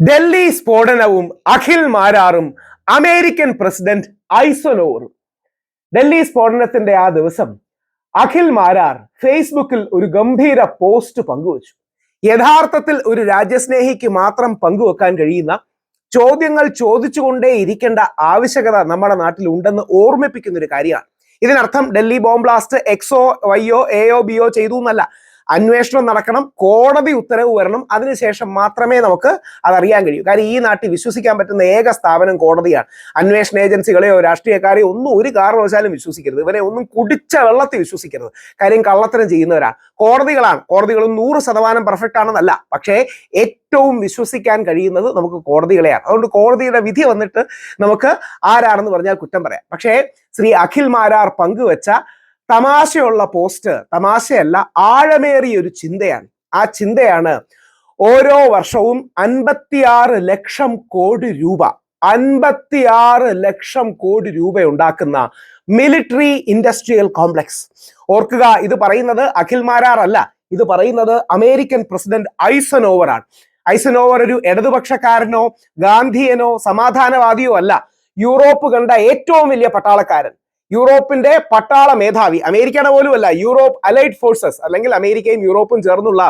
ഡൽഹി സ്ഫോടനവും അഖിൽ മാരാറും American president ഐസനോറും ഡൽഹി സ്ഫോടനത്തിന്റെ ആ ദിവസം അഖിൽ മാരാർ ഫേസ്ബുക്കിൽ ഒരു ഗംഭീര പോസ്റ്റ് പങ്കുവച്ചു. യഥാർത്ഥത്തിൽ ഒരു രാജ്യസ്നേഹിക്ക് മാത്രം പങ്കുവെക്കാൻ കഴിയുന്ന ചോദ്യങ്ങൾ ചോദിച്ചുകൊണ്ടേ ഇരിക്കേണ്ട ആവശ്യകത നമ്മുടെ നാട്ടിൽ ഉണ്ടെന്ന് ഓർമ്മിപ്പിക്കുന്ന ഒരു കാര്യമാണ്. ഇതിനർത്ഥം ഡൽഹി ബോംബ് ബ്ലാസ്റ്റ് എക്സോ വൈയോ എയോ ബിയോ ചെയ്തു എന്നല്ല. അന്വേഷണം നടക്കണം കോടതി ഉത്തരവ് വരണം. അതിനുശേഷം മാത്രമേ നമുക്ക് അതറിയാൻ കഴിയൂ. കാര്യം ഈ നാട്ടിൽ വിശ്വസിക്കാൻ പറ്റുന്ന ഏക സ്ഥാപനം കോടതിയാണ്. അന്വേഷണ ഏജൻസികളെയോ രാഷ്ട്രീയക്കാരെയോ ഒന്നും ഒരു കാരണവശാലും വിശ്വസിക്കരുത്. ഇവരെ ഒന്നും കുടിച്ച വെള്ളത്തിൽ വിശ്വസിക്കരുത്. കാര്യം കള്ളത്തരം ചെയ്യുന്നവരാണ്. കോടതികളാണ്. കോടതികൾ നൂറ് ശതമാനം പെർഫെക്റ്റ് ആണെന്നല്ല. പക്ഷേ ഏറ്റവും വിശ്വസിക്കാൻ കഴിയുന്നത് നമുക്ക് കോടതികളെയാണ്. അതുകൊണ്ട് കോടതിയുടെ വിധി വന്നിട്ട് നമുക്ക് ആരാണെന്ന് പറഞ്ഞാൽ കുറ്റം പറയാം. പക്ഷേ ശ്രീ അഖിൽ മാരാർ പങ്കുവെച്ച തമാശയുള്ള പോസ്റ്റ് തമാശയല്ല ആഴമേറിയ ഒരു ചിന്തയാണ്. ആ ചിന്തയാണ് ഓരോ വർഷവും അൻപത്തിയാറ് ലക്ഷം കോടി രൂപ അൻപത്തിയാറ് ലക്ഷം കോടി രൂപ ഉണ്ടാക്കുന്ന മിലിറ്ററി ഇൻഡസ്ട്രിയൽ കോംപ്ലക്സ്. ഓർക്കുക ഇത് പറയുന്നത് അഖിൽ മാരാർ അല്ല. ഇത് പറയുന്നത് അമേരിക്കൻ പ്രസിഡന്റ് ഐസനോവറാണ് ഐസനോവർ ഒരു ഇടതുപക്ഷക്കാരനോ ഗാന്ധിയനോ സമാധാനവാദിയോ അല്ല. യൂറോപ്പ് കണ്ട ഏറ്റവും വലിയ പട്ടാളക്കാരൻ. യൂറോപ്പിന്റെ പട്ടാള മേധാവി. അമേരിക്കയുടെ പോലുമല്ല യൂറോപ്പ് അലൈഡ് ഫോഴ്സസ് അല്ലെങ്കിൽ അമേരിക്കയും യൂറോപ്പും ചേർന്നുള്ള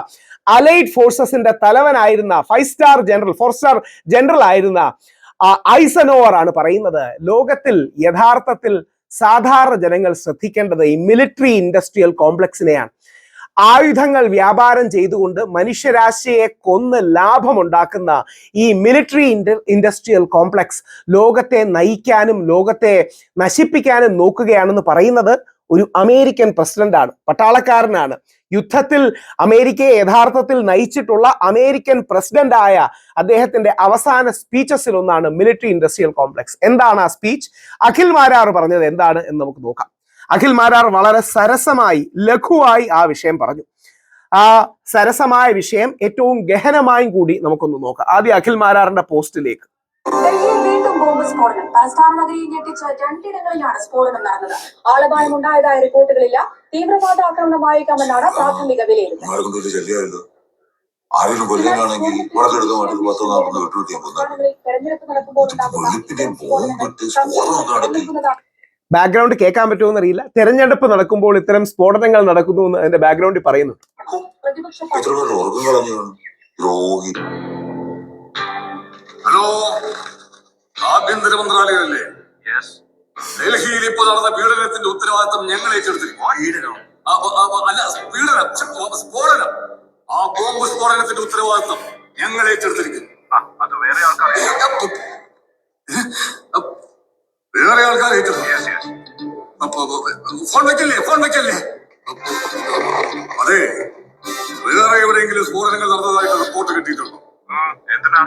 അലൈഡ് ഫോഴ്സസിന്റെ തലവനായിരുന്ന five star general four star general ആയിരുന്ന ഐസനോവർ ആണ് പറയുന്നത്. ലോകത്തിൽ യഥാർത്ഥത്തിൽ സാധാരണ ജനങ്ങൾ ശ്രദ്ധിക്കേണ്ടത് ഈ മിലിറ്ററി ഇൻഡസ്ട്രിയൽ കോംപ്ലക്സിനെയാണ് ആയുധങ്ങൾ വ്യാപാരം ചെയ്തുകൊണ്ട് മനുഷ്യരാശിയെ കൊന്ന് ലാഭമുണ്ടാക്കുന്ന ഈ മിലിറ്ററി ഇൻഡസ്ട്രിയൽ കോംപ്ലക്സ് ലോകത്തെ നയിക്കാനും ലോകത്തെ നശിപ്പിക്കാനും നോക്കുകയാണെന്ന് പറയുന്നത് ഒരു അമേരിക്കൻ പ്രസിഡന്റാണ് പട്ടാളക്കാരനാണ്. യുദ്ധത്തിൽ അമേരിക്കയെ യഥാർത്ഥത്തിൽ നയിച്ചിട്ടുള്ള അമേരിക്കൻ പ്രസിഡന്റായ അദ്ദേഹത്തിന്റെ അവസാന സ്പീച്ചസിൽ ഒന്നാണ് മിലിറ്ററി ഇൻഡസ്ട്രിയൽ കോംപ്ലക്സ് എന്താണ് ആ സ്പീച്ച് അഖിൽ മാരാർ പറഞ്ഞത് എന്താണ് എന്ന് നമുക്ക് നോക്കാം. അഖിൽ മാരാർ വളരെ സരസമായി ലഘുവായി ആ വിഷയം പറഞ്ഞു. ആ സരസമായ വിഷയം ഏറ്റവും ഗഹനമായും കൂടി നമുക്കൊന്ന് നോക്കാം. ആദ്യം അഖിൽ മാരാറിന്റെ പോസ്റ്റിലേക്ക്. വീണ്ടും ബോംബ് സ്ഫോടനം. തലസ്ഥാന നഗരിയിൽ ഞെട്ടിച്ച രണ്ടിടങ്ങളിലാണ് സ്ഫോടനം നടന്നത്. ആളപായം ഉണ്ടായതായ റിപ്പോർട്ടുകളില്ല. തീവ്രവാദ ആക്രമണമായേക്കാമെന്നാണ് പ്രാഥമിക വിലയിരുത്തൽ. ആരെങ്കിലും കൊല്ലാനാണെങ്കിൽ വളരെ പത്ത് നാൽപ്പത് പോകുന്നത് ബാക്ക്ഗ്രൗണ്ട് കേൾക്കാൻ പറ്റുമോ എന്നറിയില്ല. തെരഞ്ഞെടുപ്പ് നടക്കുമ്പോൾ ഇത്തരം സ്ഫോടനങ്ങൾ നടക്കുന്നു എന്ന് അതിന്റെ ബാക്ക്ഗ്രൗണ്ടിൽ പറയുന്നു. പ്രതിപക്ഷ എത്ര പേര് ഉറക്കം കളഞ്ഞു രോഗി. ഹലോ ആഭ്യന്തര മന്ത്രാലയമല്ലേ ഡൽഹിയിൽ ഇപ്പൊ നടന്ന പീഡനത്തിന്റെ ഉത്തരവാദിത്തം ഞങ്ങൾ ഏറ്റെടുത്തിരിക്കും അല്ല പീഡനം സ്ഫോടനം. ആ ബോംബ് സ്ഫോടനത്തിന്റെ ഉത്തരവാദിത്തം ഞങ്ങൾ ഏറ്റെടുത്തിരിക്കും അത് വേറെ ആൾക്കാർ വേറെ ആൾക്കാർ ഏറ്റെടുത്തു അപ്പൊ ഫോൺ വെക്കല്ലേ ഫോൺ വെക്കല്ലേ? അതെ. വേറെ എവിടെയെങ്കിലും സ്ഫോടനങ്ങൾ നടന്നതായിട്ട് റിപ്പോർട്ട് കിട്ടിയിട്ടുണ്ടോ? എന്തിനാ?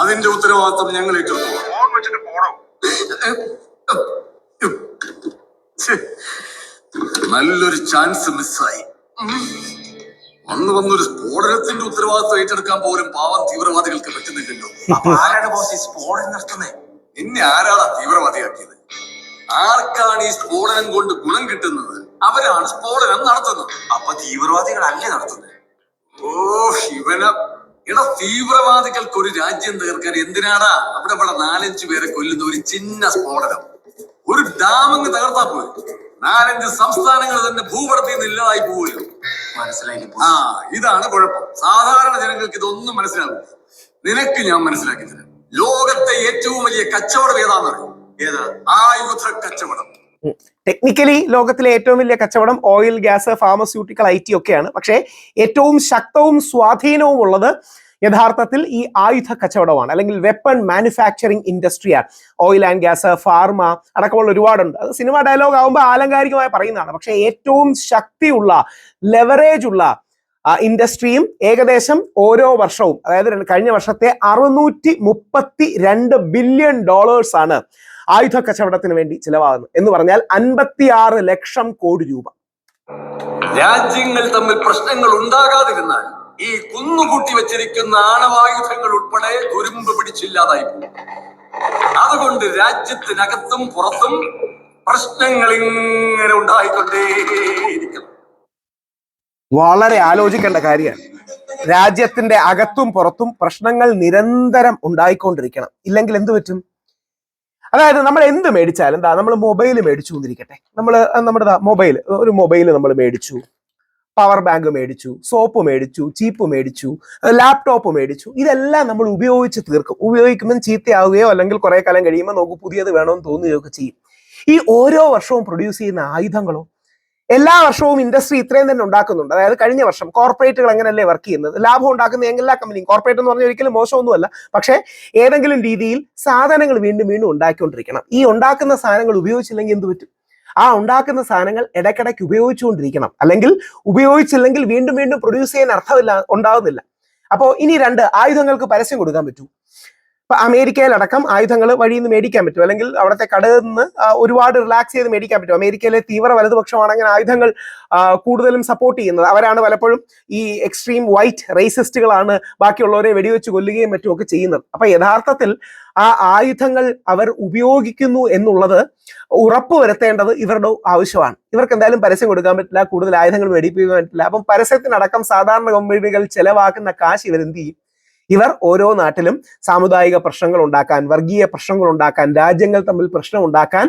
അതിന്റെ ഉത്തരവാദിത്തം ഞങ്ങൾ ഏറ്റെടുത്തു. ഫോൺ വെച്ചിട്ട് പോണോ നല്ലൊരു ചാൻസ് മിസ്സായി വന്ന് വന്നൊരു സ്ഫോടനത്തിന്റെ ഉത്തരവാദിത്വം ഏറ്റെടുക്കാൻ പോലും പാവം തീവ്രവാദികൾക്ക് പറ്റുന്നില്ലല്ലോ. ആരാണ് ബോസ് ഈ സ്ഫോടനം നടത്തുന്നത് നിന്നെ ആരാടാ തീവ്രവാദിയാക്കിയത്? ആർക്കാണ് ഈ സ്ഫോടനം കൊണ്ട് ഗുണം കിട്ടുന്നത്? അവരാണ് സ്ഫോടനം നടത്തുന്നത്. അപ്പൊ തീവ്രവാദികളല്ലേ നടത്തുന്നത്? ഓ ശിവന. എടാ തീവ്രവാദികൾക്ക് ഒരു രാജ്യം തീർക്കാൻ എന്തിനാടാ? അവിടെ ഇവിടെ നാലഞ്ച് പേരെ കൊല്ലുന്ന ഒരു ചിന്ന സ്ഫോടനം. ഒരു ഡാമങ്ങ് തകർത്താ പോയി നാലഞ്ച് സംസ്ഥാനങ്ങൾ തന്നെ ഭൂപടത്തിൽ നിന്ന് ഇല്ലാതായി പോവുമല്ലോ മനസ്സിലായി ആ ഇതാണ് കുഴപ്പം. സാധാരണ ജനങ്ങൾക്ക് ഇതൊന്നും മനസ്സിലാവും നിനക്ക് ഞാൻ മനസ്സിലാക്കി തരാം. ലോകത്തെ ഏറ്റവും വലിയ കച്ചവടം ഏതാന്ന് ഏത്? ആയുധ കച്ചവടം. ടെക്നിക്കലി ലോകത്തിലെ ഏറ്റവും വലിയ കച്ചവടം oil gas pharmaceutical I T ഒക്കെയാണ്. പക്ഷേ ഏറ്റവും ശക്തവും സ്വാധീനവും ഉള്ളത് യഥാർത്ഥത്തിൽ ഈ ആയുധ കച്ചവടമാണ്. അല്ലെങ്കിൽ വെപ്പൺ മാനുഫാക്ചറിങ് ഇൻഡസ്ട്രിയാണ് ഓയിൽ ആൻഡ് ഗ്യാസ് ഫാർമ അടക്കമുള്ള ഒരുപാടുണ്ട്. അത് സിനിമ ഡയലോഗ് ആകുമ്പോൾ ആലങ്കാരികമായി പറയുന്നതാണ്. പക്ഷേ ഏറ്റവും ശക്തിയുള്ള ലെവറേജ് ഉള്ള ഇൻഡസ്ട്രിയും ഏകദേശം ഓരോ വർഷവും അതായത് കഴിഞ്ഞ വർഷത്തെ അറുന്നൂറ്റി മുപ്പത്തി രണ്ട് ബില്യൺ ഡോളേഴ്സ് ആണ് ആയുധ കച്ചവടത്തിന് വേണ്ടി ചിലവാകുന്നത്. എന്ന് പറഞ്ഞാൽ അൻപത്തിയാറ് ലക്ഷം കോടി രൂപ. രാജ്യങ്ങൾ തമ്മിൽ പ്രശ്നങ്ങൾ ഉണ്ടാകാതിരുന്നാൽ ഈ കുന്നുകൂട്ടി വെച്ചിരിക്കുന്ന ആണവായുധങ്ങൾ ഉൾപ്പെടെ തുരുമ്പ് പിടിച്ചില്ലാതായി അതുകൊണ്ട് രാജ്യത്തിനകത്തും പുറത്തും പ്രശ്നങ്ങൾ ഇങ്ങനെ ഉണ്ടായിക്കൊണ്ടേയിരിക്കണം വളരെ ആലോചിക്കേണ്ട കാര്യമാണ് രാജ്യത്തിന്റെ അകത്തും പുറത്തും പ്രശ്നങ്ങൾ നിരന്തരം ഉണ്ടായിക്കൊണ്ടിരിക്കണം. ഇല്ലെങ്കിൽ എന്ത് പറ്റും? അതായത് നമ്മൾ എന്ത് മേടിച്ചാലും എന്താ നമ്മൾ മൊബൈൽ മേടിച്ചു എന്നിരിക്കട്ടെ നമ്മൾ നമ്മുടെ മൊബൈൽ ഒരു മൊബൈൽ നമ്മൾ മേടിച്ചു. പവർ ബാങ്ക് മേടിച്ചു. സോപ്പ് മേടിച്ചു. ചീപ്പ് മേടിച്ചു. ലാപ്ടോപ്പ് മേടിച്ചു. ഇതെല്ലാം നമ്മൾ ഉപയോഗിച്ച് തീർക്കും. ഉപയോഗിക്കുമ്പോൾ ചീത്തയാവുകയോ അല്ലെങ്കിൽ കുറെ കാലം കഴിയുമ്പോൾ നമുക്ക് പുതിയത് വേണമെന്ന് തോന്നുകയോ ഒക്കെ ചെയ്യും. ഈ ഓരോ വർഷവും പ്രൊഡ്യൂസ് ചെയ്യുന്ന ആയുധങ്ങളോ എല്ലാ വർഷവും ഇൻഡസ്ട്രി ഇത്രയും തന്നെ ഉണ്ടാക്കുന്നുണ്ട്. അതായത് കഴിഞ്ഞ വർഷം കോർപ്പറേറ്റുകൾ എങ്ങനെയല്ലേ വർക്ക് ചെയ്യുന്നത്? ലാഭം ഉണ്ടാക്കുന്ന എല്ലാ കമ്പനിയും കോർപ്പറേറ്റ് എന്ന് പറഞ്ഞാൽ ഒരിക്കലും മോശമൊന്നുമല്ല. പക്ഷേ ഏതെങ്കിലും രീതിയിൽ സാധനങ്ങൾ വീണ്ടും വീണ്ടും ഉണ്ടാക്കിക്കൊണ്ടിരിക്കണം. ഈ ഉണ്ടാക്കുന്ന സാധനങ്ങൾ ഉപയോഗിച്ചില്ലെങ്കിൽ എന്ത് പറ്റും? ആ ഉണ്ടാക്കുന്ന സാധനങ്ങൾ ഇടയ്ക്കിടയ്ക്ക് ഉപയോഗിച്ചുകൊണ്ടിരിക്കണം. അല്ലെങ്കിൽ ഉപയോഗിച്ചില്ലെങ്കിൽ വീണ്ടും വീണ്ടും പ്രൊഡ്യൂസ് ചെയ്യാൻ അർത്ഥമില്ല ഉണ്ടാവുന്നില്ല. അപ്പോൾ ഇനി രണ്ട് ആയുധങ്ങൾക്ക് പരസ്യം കൊടുക്കാൻ പറ്റൂ. ഇപ്പൊ അമേരിക്കയിലടക്കം ആയുധങ്ങൾ വഴിയിൽ നിന്ന് മേടിക്കാൻ പറ്റും. അല്ലെങ്കിൽ അവിടുത്തെ കടയിൽ നിന്ന് ഒരുപാട് റിലാക്സ് ചെയ്ത് മേടിക്കാൻ പറ്റും. അമേരിക്കയിലെ തീവ്ര വലതുപക്ഷമാണെങ്കിൽ ആയുധങ്ങൾ കൂടുതലും സപ്പോർട്ട് ചെയ്യുന്നത്. അവരാണ് പലപ്പോഴും ഈ എക്സ്ട്രീം വൈറ്റ് റേസിസ്റ്റുകളാണ് ബാക്കിയുള്ളവരെ വെടിവെച്ച് കൊല്ലുകയും മറ്റുമൊക്കെ ചെയ്യുന്നത്. അപ്പൊ യഥാർത്ഥത്തിൽ ആ ആയുധങ്ങൾ അവർ ഉപയോഗിക്കുന്നു എന്നുള്ളത് ഉറപ്പ് വരുത്തേണ്ടത് ഇവരുടെ ആവശ്യമാണ്. ഇവർക്ക് എന്തായാലും പരസ്യം കൊടുക്കാൻ പറ്റില്ല കൂടുതൽ ആയുധങ്ങൾ മേടിപ്പിക്കാൻ പറ്റില്ല. അപ്പം പരസ്യത്തിനടക്കം സാധാരണ കമ്പനികൾ ചെലവാക്കുന്ന കാശ് ഇവരെന്ത് ചെയ്യും? ഇവർ ഓരോ നാട്ടിലും സാമുദായിക പ്രശ്നങ്ങൾ ഉണ്ടാക്കാൻ വർഗീയ പ്രശ്നങ്ങൾ ഉണ്ടാക്കാൻ രാജ്യങ്ങൾ തമ്മിൽ പ്രശ്നം ഉണ്ടാക്കാൻ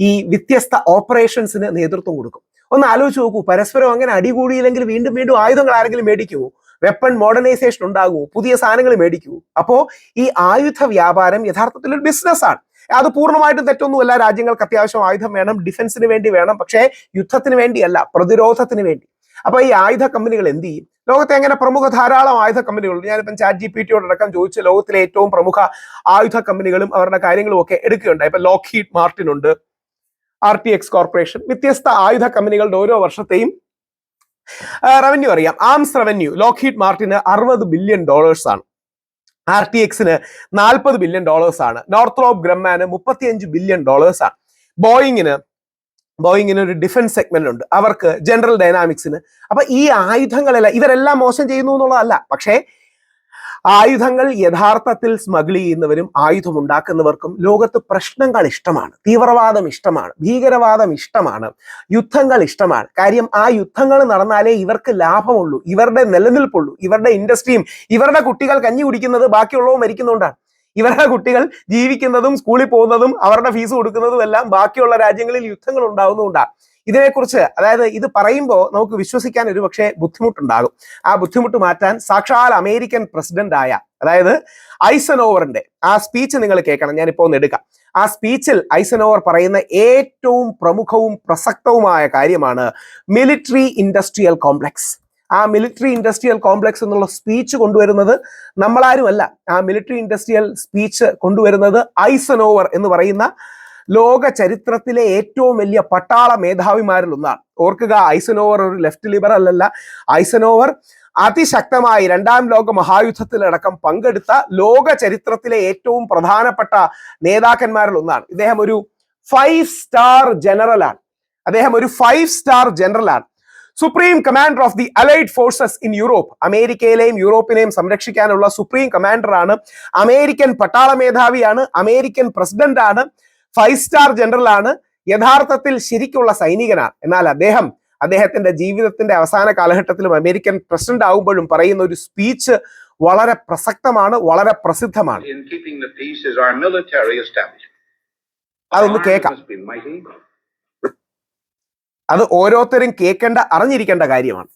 ഈ വ്യത്യസ്ത ഓപ്പറേഷൻസിന് നേതൃത്വം കൊടുക്കും. ഒന്ന് ആലോചിച്ച് നോക്കൂ പരസ്പരം അങ്ങനെ അടികൂടിയില്ലെങ്കിൽ വീണ്ടും വീണ്ടും ആയുധങ്ങൾ ആരെങ്കിലും മേടിക്കുമോ വെപ്പൺ മോഡേണൈസേഷൻ ഉണ്ടാകുമോ പുതിയ സാധനങ്ങൾ മേടിക്കുമോ അപ്പോ ഈ ആയുധ വ്യാപാരം യഥാർത്ഥത്തിൽ ഒരു ബിസിനസ്സാണ് അത് പൂർണമായിട്ടും തെറ്റൊന്നുമല്ല. രാജ്യങ്ങൾക്ക് അത്യാവശ്യം ആയുധം വേണം ഡിഫൻസിന് വേണ്ടി വേണം. പക്ഷേ യുദ്ധത്തിന് വേണ്ടിയല്ല പ്രതിരോധത്തിന് വേണ്ടി. അപ്പൊ ഈ ആയുധ കമ്പനികൾ എന്ത് ചെയ്യും? ലോകത്തെ എങ്ങനെ പ്രമുഖ ധാരാളം ആയുധ കമ്പനികളുണ്ട്? ഞാനിപ്പം ചാറ്റ് ജി പി ടിയോടക്കം ചോദിച്ച ലോകത്തിലെ ഏറ്റവും പ്രമുഖ ആയുധ കമ്പനികളും അവരുടെ കാര്യങ്ങളും ഒക്കെ എടുക്കുകയുണ്ടായി. ഇപ്പൊ ലോക്ക്ഹീഡ് മാർട്ടിൻ ഉണ്ട് ആർ ടി എക്സ് കോർപ്പറേഷൻ വ്യത്യസ്ത ആയുധ കമ്പനികളുടെ ഓരോ വർഷത്തെയും റവന്യൂ അറിയാം. ആംസ് റവന്യൂ ലോക്ക്ഹീഡ് മാർട്ടിന് അറുപത് ബില്യൺ ഡോളേഴ്സ് ആണ്. ആർ ടി എക്സിന് നാൽപ്പത് ബില്യൺ ഡോളേഴ്സ് ആണ്. നോർത്ത് നോർത്രോപ്പ് ഗ്രമ്മാന് മുപ്പത്തിയഞ്ച് ബില്യൺ ഡോളേഴ്സ് ആണ്. ബോയിങ്ങിന് ബോയിങ്ങിന് ഒരു ഡിഫൻസ് സെഗ്മെന്റ് ഉണ്ട്. അവർക്ക് ജനറൽ ഡൈനാമിക്സിന് അപ്പൊ ഈ ആയുധങ്ങളെല്ലാം ഇവരെല്ലാം മോശം ചെയ്യുന്നു എന്നുള്ളതല്ല. പക്ഷേ ആയുധങ്ങൾ യഥാർത്ഥത്തിൽ സ്മഗിൾ ചെയ്യുന്നവരും ആയുധം ഉണ്ടാക്കുന്നവർക്കും ലോകത്ത് പ്രശ്നങ്ങൾ ഇഷ്ടമാണ്. തീവ്രവാദം ഇഷ്ടമാണ്. ഭീകരവാദം ഇഷ്ടമാണ്. യുദ്ധങ്ങൾ ഇഷ്ടമാണ്. കാര്യം ആ യുദ്ധങ്ങൾ നടന്നാലേ ഇവർക്ക് ലാഭമുള്ളൂ. ഇവരുടെ നിലനിൽപ്പുള്ളൂ. ഇവരുടെ ഇൻഡസ്ട്രിയും ഇവരുടെ കുട്ടികൾ കഞ്ഞി കുടിക്കുന്നത് ബാക്കിയുള്ളവ മരിക്കുന്നതുകൊണ്ടാണ്. ഇവരുടെ കുട്ടികൾ ജീവിക്കുന്നതും സ്കൂളിൽ പോകുന്നതും അവരുടെ ഫീസ് കൊടുക്കുന്നതും എല്ലാം ബാക്കിയുള്ള രാജ്യങ്ങളിൽ യുദ്ധങ്ങൾ ഉണ്ടാവുന്നതുകൊണ്ടാണ് ഇതിനെക്കുറിച്ച് അതായത് ഇത് പറയുമ്പോൾ നമുക്ക് വിശ്വസിക്കാൻ ഒരു പക്ഷേ ബുദ്ധിമുട്ടുണ്ടാകും. ആ ബുദ്ധിമുട്ട് മാറ്റാൻ സാക്ഷാൽ അമേരിക്കൻ പ്രസിഡന്റ് ആയ അതായത് ഐസനോവറിന്റെ ആ സ്പീച്ച് നിങ്ങൾ കേൾക്കണം ഞാനിപ്പോ ഒന്ന് എടുക്കാം. ആ സ്പീച്ചിൽ ഐസനോവർ പറയുന്ന ഏറ്റവും പ്രമുഖവും പ്രസക്തവുമായ കാര്യമാണ് മിലിറ്ററി ഇൻഡസ്ട്രിയൽ കോംപ്ലക്സ് ആ മിലിറ്ററി ഇൻഡസ്ട്രിയൽ കോംപ്ലക്സ് എന്നുള്ള സ്പീച്ച് കൊണ്ടുവരുന്നത് നമ്മളാരുമല്ല. ആ മിലിറ്ററി ഇൻഡസ്ട്രിയൽ സ്പീച്ച് കൊണ്ടുവരുന്നത് ഐസനോവർ എന്ന് പറയുന്ന ലോക ചരിത്രത്തിലെ ഏറ്റവും വലിയ പട്ടാള മേധാവിമാരിൽ ഒന്നാണ്. ഓർക്കുക ഐസനോവർ ഒരു ലെഫ്റ്റ് ലിബറൽ അല്ല. ഐസനോവർ അതിശക്തമായി രണ്ടാം ലോക മഹായുദ്ധത്തിലടക്കം പങ്കെടുത്ത ലോക ചരിത്രത്തിലെ ഏറ്റവും പ്രധാനപ്പെട്ട നേതാക്കന്മാരിൽ ഒന്നാണ്. ഇദ്ദേഹം ഒരു ഫൈവ് സ്റ്റാർ ജനറലാണ് അദ്ദേഹം ഒരു five star ജനറലാണ് supreme commander of the allied forces in Europe അമേരിക്കയിലെയും യൂറോപ്പിനെയും സംരക്ഷിക്കാനുള്ള സുപ്രീം കമാൻഡറാണ് അമേരിക്കൻ പട്ടാള മേധാവിയാണ്. അമേരിക്കൻ പ്രസിഡന്റ് ആണ്. ഫൈവ് സ്റ്റാർ ജനറൽ ആണ്. യഥാർത്ഥത്തിൽ ശരിക്കുള്ള സൈനികനാണ്. എന്നാൽ അദ്ദേഹം അദ്ദേഹത്തിന്റെ ജീവിതത്തിന്റെ അവസാന കാലഘട്ടത്തിലും അമേരിക്കൻ പ്രസിഡന്റ് ആകുമ്പോഴും പറയുന്ന ഒരു സ്പീച്ച് വളരെ പ്രസക്തമാണ് വളരെ പ്രസിദ്ധമാണ്. അതൊന്ന് keeping the peace is our military establishment. അതൊന്ന് കേൾക്കാം Must be mighty. അത് ഓരോരുത്തരും കേൾക്കേണ്ട അറിഞ്ഞിരിക്കേണ്ട കാര്യമാണ്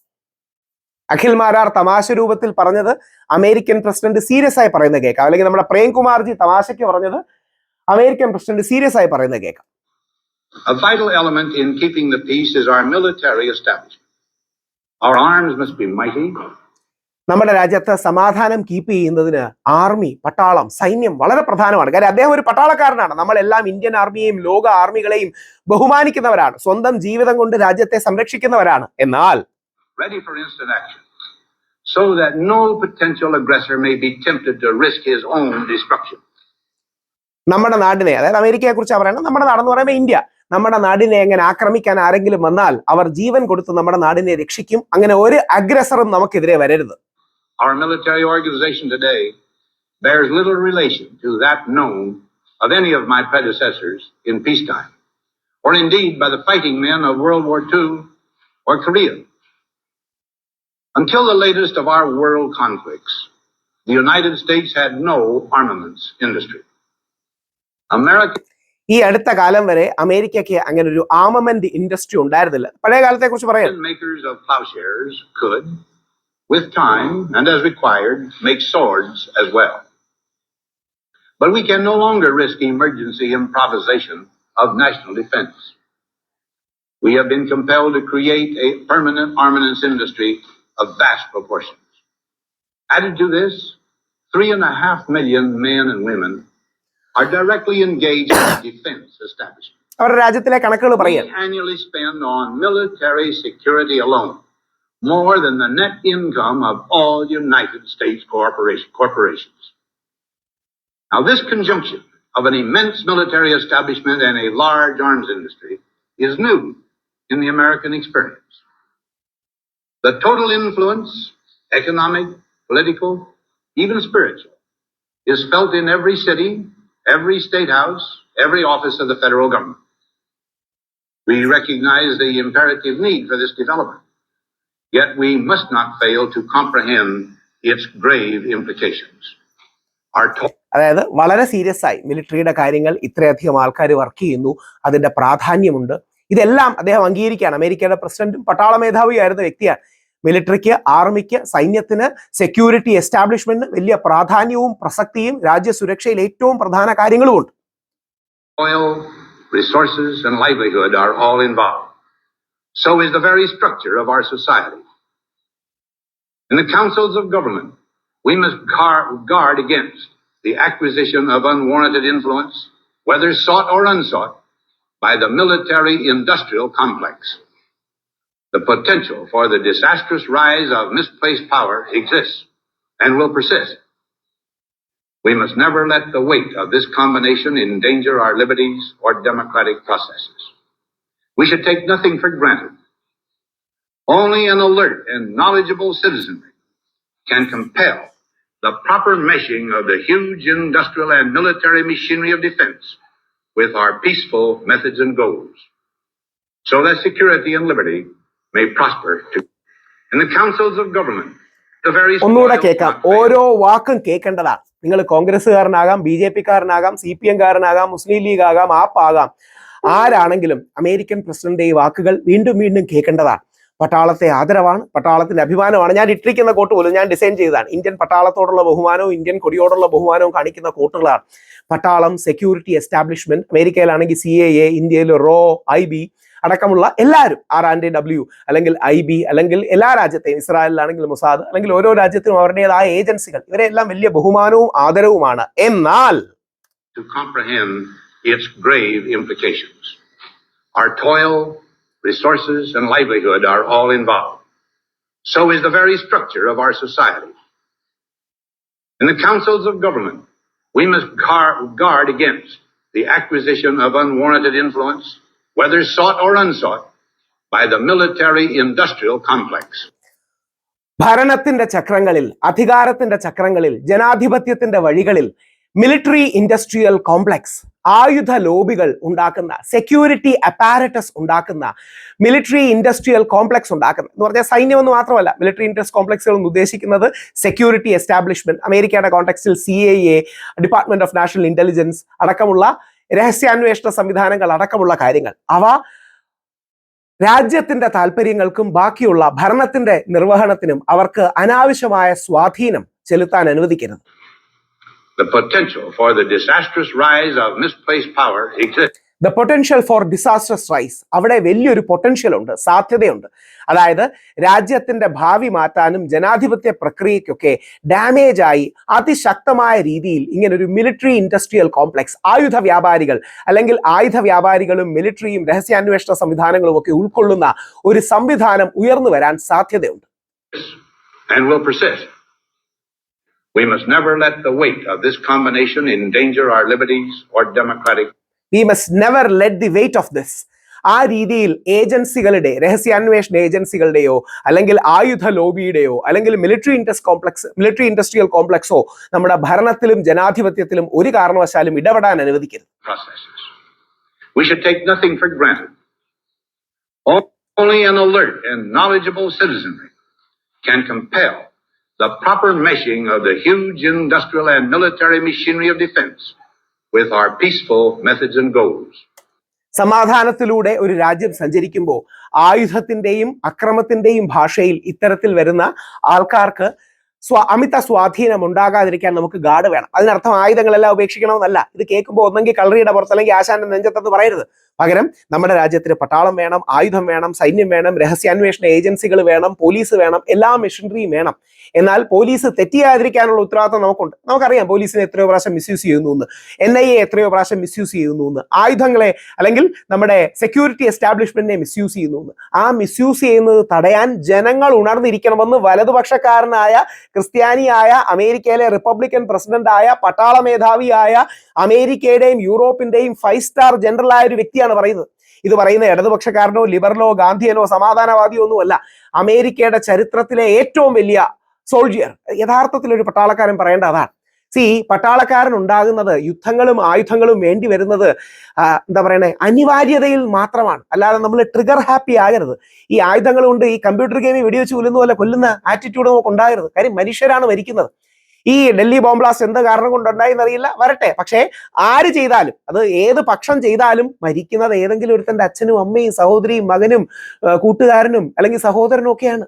അഖിൽ മാരാർ തമാശ രൂപത്തിൽ പറഞ്ഞത് അമേരിക്കൻ പ്രസിഡന്റ് സീരിയസ് ആയി പറയുന്നത് കേൾക്കാം അല്ലെങ്കിൽ നമ്മുടെ പ്രേംകുമാർജി തമാശയ്ക്ക് പറഞ്ഞത് അമേരിക്കൻ പ്രസിഡന്റ് സീരിയസ് ആയി പറയുന്നത് കേൾക്കാം A vital element in keeping the peace is our military establishment. Our arms must be mighty. നമ്മുടെ രാജ്യത്ത് സമാധാനം കീപ്പ് ചെയ്യുന്നതിന് ആർമി പട്ടാളം സൈന്യം വളരെ പ്രധാനമാണ്. കാര്യം അദ്ദേഹം ഒരു പട്ടാളക്കാരനാണ്. നമ്മളെല്ലാം ഇന്ത്യൻ ആർമിയെയും ലോക ആർമികളെയും ബഹുമാനിക്കുന്നവരാണ്. സ്വന്തം ജീവിതം കൊണ്ട് രാജ്യത്തെ സംരക്ഷിക്കുന്നവരാണ്. എന്നാൽ so that no potential aggressor may be tempted to risk his own destruction. നമ്മുടെ നാടിനെ അതായത് അമേരിക്കയെ കുറിച്ച് പറയണം നമ്മുടെ നാടെന്ന് പറയുമ്പോൾ ഇന്ത്യ. നമ്മുടെ നാടിനെ എങ്ങനെ ആക്രമിക്കാൻ ആരെങ്കിലും വന്നാൽ അവർ ജീവൻ കൊടുത്ത് നമ്മുടെ നാടിനെ രക്ഷിക്കും. അങ്ങനെ ഒരു അഗ്രസറും നമുക്കെതിരെ വരരുത്. Our military organization today bears little relation to that known of any of my predecessors in peacetime, or indeed by the fighting men of World War II or Korea. Until the latest of our world conflicts, the United States had no armaments industry. America ഈ അടുത്ത കാലം വരെ അമേരിക്കയ്ക്ക് അങ്ങനെ ഒരു ആമമെന്റ് industry ഉണ്ടായിരുന്നില്ല പഴയ കാലത്തെ കുറിച്ച് പറയാം with time and as required, make swords as well. But we can no longer risk emergency improvisation of national defense. We have been compelled to create a permanent armaments industry of vast proportions. Added to this, three and a half million men and women are directly engaged in the defense establishment. അവരുടെ രാജ്യത്തിലെ കണക്കുകൾ പറയാം We annually spend on military security alone more than the net income of all United States corporation, corporations. Now, this conjunction of an immense military establishment and a large arms industry is new in the American experience. The total influence, economic, political, even spiritual, is felt in every city, every state house, every office of the federal government. We recognize the imperative need for this development, yet we must not fail to comprehend its grave implications. Our അതായത് വളരെ serious ആയി മിലിറ്ററിയുടെ കാര്യങ്ങൾ ഇത്രയധികം ആൾക്കാർ work ചെയ്യുന്നു അതിന്റെ പ്രാധാന്യമുണ്ട് ഇതെല്ലാം അദ്ദേഹം അംഗീകരിക്കുകയാണ് അമേരിക്കയുടെ പ്രസിഡന്റും പട്ടാള മേധാവിയായിരുന്ന വ്യക്തിയാണ് മിലിറ്ററിക്ക് ആർമിക്ക് സൈന്യത്തിന് സെക്യൂരിറ്റി എസ്റ്റാബ്ലിഷ്മെന്റിന് വലിയ പ്രാധാന്യവും പ്രസക്തിയും രാജ്യസുരക്ഷയിൽ ഏറ്റവും പ്രധാന കാര്യങ്ങളുമുണ്ട് oil, resources, and livelihood are all involved. So is the very structure of our society. In the councils of government, we must guard, against the acquisition of unwarranted influence, whether sought or unsought, by the military industrial complex. The potential for the disastrous rise of misplaced power exists and will persist. We must never let the weight of this combination endanger our liberties or democratic processes. We should take nothing for granted. Only an alert and knowledgeable citizenry can compel the proper meshing of the huge industrial and military machinery of defense with our peaceful methods and goals, so that security and liberty may prosper too. In the councils of government, the very ഒന്നുകൂടെ spoils കേൾക്കാം not fail. ഓരോ വാക്കും കേൾക്കേണ്ടതാണ് നിങ്ങൾ കോൺഗ്രസ്സുകാരനാകാം B J പിക്കാരനാകാം C P എംകാരനാകാം മുസ്ലിം ലീഗ് ആകാം ആപ്പ് ആകാം ആരാണെങ്കിലും അമേരിക്കൻ പ്രസിഡന്റ് ഈ വാക്കുകൾ വീണ്ടും വീണ്ടും കേൾക്കേണ്ടതാണ്. പട്ടാളത്തെ ആദരവാണ് പട്ടാളത്തിന്റെ അഭിമാനമാണ്. ഞാൻ ഇട്ടിരിക്കുന്ന കോട്ട് പോലും ഞാൻ ഡിസൈൻ ചെയ്തതാണ്. ഇന്ത്യൻ പട്ടാളത്തോടുള്ള ബഹുമാനവും ഇന്ത്യൻ കൊടിയോടുള്ള ബഹുമാനവും കാണിക്കുന്ന കോട്ടുകളാണ്. പട്ടാളം സെക്യൂരിറ്റി എസ്റ്റാബ്ലിഷ്മെന്റ് അമേരിക്കയിലാണെങ്കിൽ സി എ എ ഇന്ത്യയിൽ റോ ഐ ബി അടക്കമുള്ള എല്ലാവരും ആർ ആൻഡ് ഡബ്ല്യു അല്ലെങ്കിൽ ഐ ബി അല്ലെങ്കിൽ എല്ലാ രാജ്യത്തെയും ഇസ്രായേലിലാണെങ്കിൽ മുസാദ് അല്ലെങ്കിൽ ഓരോ രാജ്യത്തിനും അവരുടേതായ ഏജൻസികൾ. ഇവരെല്ലാം വലിയ ബഹുമാനവും ആദരവുമാണ്. എന്നാൽ its grave implications. Our toil, resources, and livelihood are all involved. So is the very structure of our society. In the councils of government, we must guard, against the acquisition of unwarranted influence, whether sought or unsought, by the military industrial complex. ഭരണത്തിന്റെ ചക്രങ്ങളിൽ അധികാരത്തിന്റെ ചക്രങ്ങളിൽ ജനാധിപത്യത്തിന്റെ വഴികളിൽ military industrial complex ആയുധ ലോബികൾ ഉണ്ടാക്കുന്ന security apparatus ഉണ്ടാക്കുന്ന military industrial complex ഉണ്ടാക്കുന്ന എന്ന് പറഞ്ഞാൽ സൈന്യം എന്ന് മാത്രമല്ല മിലിറ്ററി ഇൻഡസ്ട്രി കോംപ്ലക്സുകൾ എന്ന് ഉദ്ദേശിക്കുന്നത് സെക്യൂരിറ്റി എസ്റ്റാബ്ലിഷ്മെന്റ് അമേരിക്കയുടെ കോൺടെക്സ്റ്റിൽ C I A department of national intelligence അടക്കമുള്ള രഹസ്യാന്വേഷണ സംവിധാനങ്ങൾ അടക്കമുള്ള കാര്യങ്ങൾ. അവ രാജ്യത്തിന്റെ താല്പര്യങ്ങൾക്കും ബാക്കിയുള്ള ഭരണത്തിന്റെ നിർവഹണത്തിനും അവർക്ക് അനാവശ്യമായ സ്വാധീനം ചെലുത്താൻ അനുവദിക്കരുത്. The potential for the disastrous rise of misplaced power exists. The potential for disasters rise അവിടെ വലിയൊരു പൊട്ടൻഷ്യൽ ഉണ്ട് സാധ്യതയുണ്ട് അതായത് രാജ്യത്തിന്റെ ഭാവി മാറ്റാനും ജനാധിപത്യ പ്രക്രിയയ്ക്കൊക്കെ ഡാമേജ് ആയി അതിശക്തമായ രീതിയിൽ ഇങ്ങനെ ഒരു മിലിറ്ററി ഇൻഡസ്ട്രിയൽ കോംപ്ലക്സ് ആയുധ വ്യാപാരികൾ അല്ലെങ്കിൽ ആയുധ വ്യാപാരികളും മിലിറ്ററിയും രഹസ്യാന്വേഷണ സംവിധാനങ്ങളും ഒക്കെ ഉൾക്കൊള്ളുന്ന ഒരു സംവിധാനം ഉയർന്നു വരാൻ സാധ്യതയുണ്ട് and will persist. We must never let the weight of this combination endanger our liberties or democratic We must never let the weight of this. ആ രീതിയിൽ ഏജൻസികളുടെ രഹസ്യാന്വേഷണ ഏജൻസികളുടെയോ അല്ലെങ്കിൽ ആയുധ ലോബിയുടെയോ അല്ലെങ്കിൽ military interest complex military industrial കോംപ്ലക്സോ നമ്മുടെ ഭരണത്തിലും ജനാധിപത്യത്തിലും ഒരു കാരണവശാലും ഇടപെടാൻ അനുവദിക്കരുത്. We should take nothing for granted. Only an alert and knowledgeable citizenry can compel the proper meshing of the huge industrial and military machinery of defense with our peaceful methods and goals. സമാധാനത്തിലൂടെ ഒരു രാജ്യം സഞ്ചരിക്കുമ്പോൾ ആയുധത്തിന്റെയും അക്രമത്തിന്റെയും ഭാഷയിൽ ഇത്തരത്തിൽ വരുന്ന ആൾക്കാർക്ക് സ്വ അമിത സ്വാധീനം ഉണ്ടാകാതിരിക്കാൻ നമുക്ക് ഗാർഡ് വേണം. അതിനർത്ഥം ആയുധങ്ങളെല്ലാം ഉപേക്ഷിക്കണമെന്നല്ല. ഇത് കേൾക്കുമ്പോൾ ഒന്നെങ്കിൽ കളറിയുടെ പുറത്ത് അല്ലെങ്കിൽ ആശാന്റെ നെഞ്ചത്തെന്ന് പറയരുത്. പകരം നമ്മുടെ രാജ്യത്തിന് പട്ടാളം വേണം ആയുധം വേണം സൈന്യം വേണം രഹസ്യാന്വേഷണ ഏജൻസികൾ വേണം പോലീസ് വേണം എല്ലാ മെഷീനറിയും വേണം. എന്നാൽ പോലീസ് തെറ്റിയാതിരിക്കാനുള്ള ഉത്തരവാദിത്തം നമുക്കുണ്ട്. നമുക്കറിയാം പോലീസിനെ എത്രയോ പ്രാവശ്യം മിസ്യൂസ് ചെയ്യുന്നു എന്ന്. എൻ ഐ എ എത്രയോ പ്രാവശ്യം മിസ്യൂസ് ചെയ്യുന്നു എന്ന്. ആയുധങ്ങളെ അല്ലെങ്കിൽ നമ്മുടെ സെക്യൂരിറ്റി എസ്റ്റാബ്ലിഷ്മെന്റിനെ മിസ്യൂസ് ചെയ്യുന്നു എന്ന്. ആ മിസ്യൂസ് ചെയ്യുന്നത് തടയാൻ ജനങ്ങൾ ഉണർന്നിരിക്കണമെന്ന് വലതുപക്ഷക്കാരനായ ക്രിസ്ത്യാനിയായ അമേരിക്കയിലെ റിപ്പബ്ലിക്കൻ പ്രസിഡന്റായ പട്ടാള മേധാവിയായ അമേരിക്കയുടെയും യൂറോപ്പിന്റെയും ഫൈവ് സ്റ്റാർ ജനറൽ ആയ ഒരു വ്യക്തിയാണ് പറയുന്നത്. ഇത് പറയുന്ന ഇടതുപക്ഷക്കാരനോ ലിബറലോ ഗാന്ധിയനോ സമാധാനവാദിയോ ഒന്നുമല്ല. അമേരിക്കയുടെ ചരിത്രത്തിലെ ഏറ്റവും വലിയ സോൾജിയർ യഥാർത്ഥത്തിൽ ഒരു പട്ടാളക്കാരൻ പറയേണ്ട അതാണ്. സി പട്ടാളക്കാരൻ ഉണ്ടാകുന്നത് യുദ്ധങ്ങളും ആയുധങ്ങളും വേണ്ടി വരുന്നത് എന്താ പറയണേ അനിവാര്യതയിൽ മാത്രമാണ്. അല്ലാതെ നമ്മൾ ട്രിഗർ ഹാപ്പി ആകരുത്. ഈ ആയുധങ്ങൾ കൊണ്ട് ഈ കമ്പ്യൂട്ടർ ഗെയിമിൽ വെടിവെച്ച് കൊല്ലുന്ന പോലെ കൊല്ലുന്ന ആറ്റിറ്റ്യൂഡ് നമുക്ക് ഉണ്ടാകരുത്. കാര്യം മനുഷ്യരാണ് മരിക്കുന്നത്. ഈ ഡൽഹി ബോംബ് ബ്ലാസ്റ്റ് എന്ത് കാരണം കൊണ്ടുണ്ടായി എന്നറിയില്ല. വരട്ടെ. പക്ഷേ ആര് ചെയ്താലും അത് ഏത് പക്ഷം ചെയ്താലും മരിക്കുന്നത് ഏതെങ്കിലും ഒരുത്തന്റെ അച്ഛനും അമ്മയും സഹോദരിയും മകനും കൂട്ടുകാരനും അല്ലെങ്കിൽ സഹോദരനും ഒക്കെയാണ്.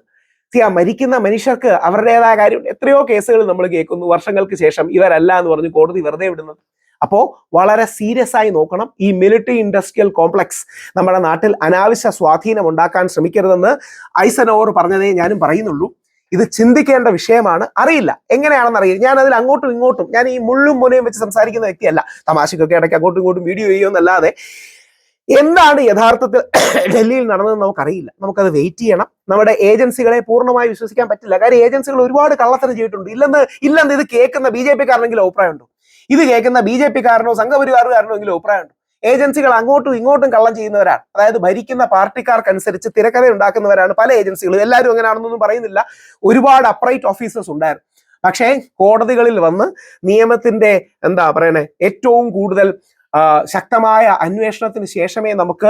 മരിക്കുന്ന മനുഷ്യർക്ക് അവരുടേതായ കാര്യം. എത്രയോ കേസുകൾ നമ്മൾ കേൾക്കുന്നു. വർഷങ്ങൾക്ക് ശേഷം ഇവരല്ല എന്ന് പറഞ്ഞ് കോടതി വെറുതെ വിടുന്നത്. അപ്പോ വളരെ സീരിയസ് ആയി നോക്കണം. ഈ മിലിറ്ററി ഇൻഡസ്ട്രിയൽ കോംപ്ലക്സ് നമ്മുടെ നാട്ടിൽ അനാവശ്യ സ്വാധീനം ഉണ്ടാക്കാൻ ശ്രമിക്കരുതെന്ന് ഐസനോവർ പറഞ്ഞതേ ഞാനും പറയുന്നുള്ളൂ. ഇത് ചിന്തിക്കേണ്ട വിഷയമാണ്. അറിയില്ല. എങ്ങനെയാണെന്ന് അറിയില്ല. ഞാൻ അതിൽ അങ്ങോട്ടും ഇങ്ങോട്ടും ഞാൻ ഈ മുള്ളും മുനയും വെച്ച് സംസാരിക്കുന്ന വ്യക്തിയല്ല. തമാശക്കൊക്കെ ഇടയ്ക്ക് അങ്ങോട്ടും ഇങ്ങോട്ടും വീഡിയോ ചെയ്യുമെന്നല്ലാതെ എന്താണ് യഥാർത്ഥത്തിൽ ഡൽഹിയിൽ നടന്നതെന്ന് നമുക്കറിയില്ല. നമുക്കത് വെയിറ്റ് ചെയ്യണം. നമ്മുടെ ഏജൻസികളെ പൂർണമായി വിശ്വസിക്കാൻ പറ്റില്ല. കാര്യം ഏജൻസികൾ ഒരുപാട് കള്ളത്തരം ചെയ്തിട്ടുണ്ട്. ഇല്ലെന്ന് ഇല്ലെന്ന് ഇത് കേൾക്കുന്ന ബി ജെ പിക്കാരനെങ്കിലും അഭിപ്രായമുണ്ടോ? ഇത് കേൾക്കുന്ന ബി ജെ പിക്കാരനോ സംഘപരിവാറുകാരനോ എങ്കിലും അഭിപ്രായമുണ്ടോ? ഏജൻസികൾ അങ്ങോട്ടും ഇങ്ങോട്ടും കള്ളം ചെയ്യുന്നവരാണ്. അതായത് ഭരിക്കുന്ന പാർട്ടിക്കാർക്കനുസരിച്ച് തിരക്കഥ ഉണ്ടാക്കുന്നവരാണ് പല ഏജൻസികളും. എല്ലാവരും അങ്ങനെയാണെന്നൊന്നും പറയുന്നില്ല. ഒരുപാട് അപ്രൈറ്റ് ഓഫീസേഴ്സ് ഉണ്ടായിരുന്നു. പക്ഷേ കോടതികളിൽ വന്ന് നിയമത്തിന്റെ എന്താ പറയണേ ഏറ്റവും കൂടുതൽ ശക്തമായ അന്വേഷണത്തിന് ശേഷമേ നമുക്ക്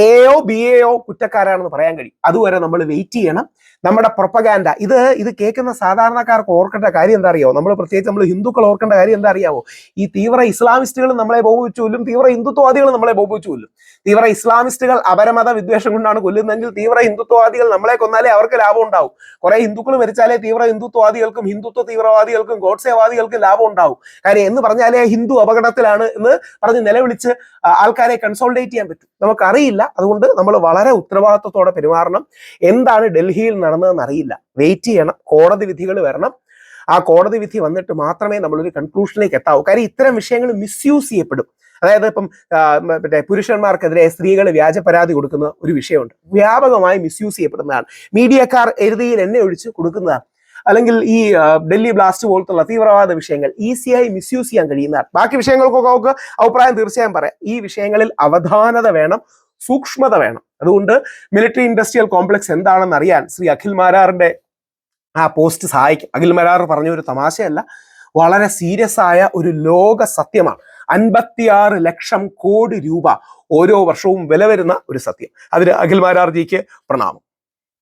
എയോ ബി എയോ കുറ്റക്കാരാണെന്ന് പറയാൻ കഴിയും. അതുവരെ നമ്മൾ വെയിറ്റ് ചെയ്യണം. നമ്മുടെ പ്രൊപ്പഗാൻഡ. ഇത് ഇത് കേൾക്കുന്ന സാധാരണക്കാർക്ക് ഓർക്കേണ്ട കാര്യം എന്താ അറിയാവോ നമ്മൾ പ്രത്യേകിച്ച് നമ്മൾ ഹിന്ദുക്കൾ ഓർക്കേണ്ട കാര്യം എന്താ അറിയാവോ ഈ തീവ്ര ഇസ്ലാമിസ്റ്റുകൾ നമ്മളെ ബോധിച്ചു കൊല്ലും തീവ്ര ഹിന്ദുത്വവാദികൾ നമ്മളെ ബോധിച്ചു കൊല്ലും തീവ്ര ഇസ്ലാമിസ്റ്റുകൾ അപരമത വിദ്വേഷം കൊണ്ടാണ് കൊല്ലുന്നതെങ്കിൽ തീവ്ര ഹിന്ദുത്വവാദികൾ നമ്മളെ കൊന്നാലേ അവർക്ക് ലാഭം ഉണ്ടാവും. കുറെ ഹിന്ദുക്കൾ മരിച്ചാലേ തീവ്ര ഹിന്ദുത്വവാദികൾക്കും ഹിന്ദുത്വ തീവ്രവാദികൾക്കും ഗോഡ്സേവാദികൾക്കും ലാഭം ഉണ്ടാവും. കാര്യം എന്ന് പറഞ്ഞാലേ ഹിന്ദു അപകടത്തിലാണ് എന്ന് പറഞ്ഞ് നിലവിളിച്ച് ആൾക്കാരെ കൺസോൾട്ടേറ്റ് ചെയ്യാൻ പറ്റും. നമുക്കറിയില്ല. അതുകൊണ്ട് നമ്മൾ വളരെ ഉത്തരവാദിത്വത്തോടെ പെരുമാറണം. എന്താണ് ഡൽഹിയിൽ നടന്നതെന്ന് അറിയില്ല വെയിറ്റ് ചെയ്യണം. കോടതി വിധികൾ വരണം. ആ കോടതി വിധി വന്നിട്ട് മാത്രമേ നമ്മളൊരു കൺക്ലൂഷനിലേക്ക് എത്താവൂ. കാര്യം ഇത്തരം വിഷയങ്ങൾ മിസ്യൂസ് ചെയ്യപ്പെടും. അതായത് ഇപ്പം മറ്റേ പുരുഷന്മാർക്കെതിരെ സ്ത്രീകൾ വ്യാജ പരാതി കൊടുക്കുന്ന ഒരു വിഷയമുണ്ട്. വ്യാപകമായി മിസ്യൂസ് ചെയ്യപ്പെടുന്നതാണ്. മീഡിയക്കാർ എഴുതിയിൽ എന്നെ ഒഴിച്ച് കൊടുക്കുന്നതാണ്. അല്ലെങ്കിൽ ഈ ഡൽഹി ബ്ലാസ്റ്റ് പോലത്തുള്ള തീവ്രവാദ വിഷയങ്ങൾ ഈസിയായി മിസ്യൂസ് ചെയ്യാൻ കഴിയുന്നതാണ്. ബാക്കി വിഷയങ്ങൾക്കൊക്കെ നമുക്ക് അഭിപ്രായം തീർച്ചയായും പറയാം. ഈ വിഷയങ്ങളിൽ അവധാനത വേണം. സൂക്ഷ്മത വേണം. അതുകൊണ്ട് മിലിറ്ററി ഇൻഡസ്ട്രിയൽ കോംപ്ലക്സ് എന്താണെന്ന് അറിയാൻ ശ്രീ അഖിൽ മാരാറിന്റെ ആ പോസ്റ്റ് സഹായിക്കും. അഖിൽ മാരാർ പറഞ്ഞ ഒരു തമാശയല്ല വളരെ സീരിയസ് ആയ ഒരു ലോക സത്യമാണ്. അൻപത്തിയാറ് ലക്ഷം കോടി രൂപ ഓരോ വർഷവും വില വരുന്ന ഒരു സത്യം. അതിന് അഖിൽ മാരാർജിക്ക് പ്രണാമം.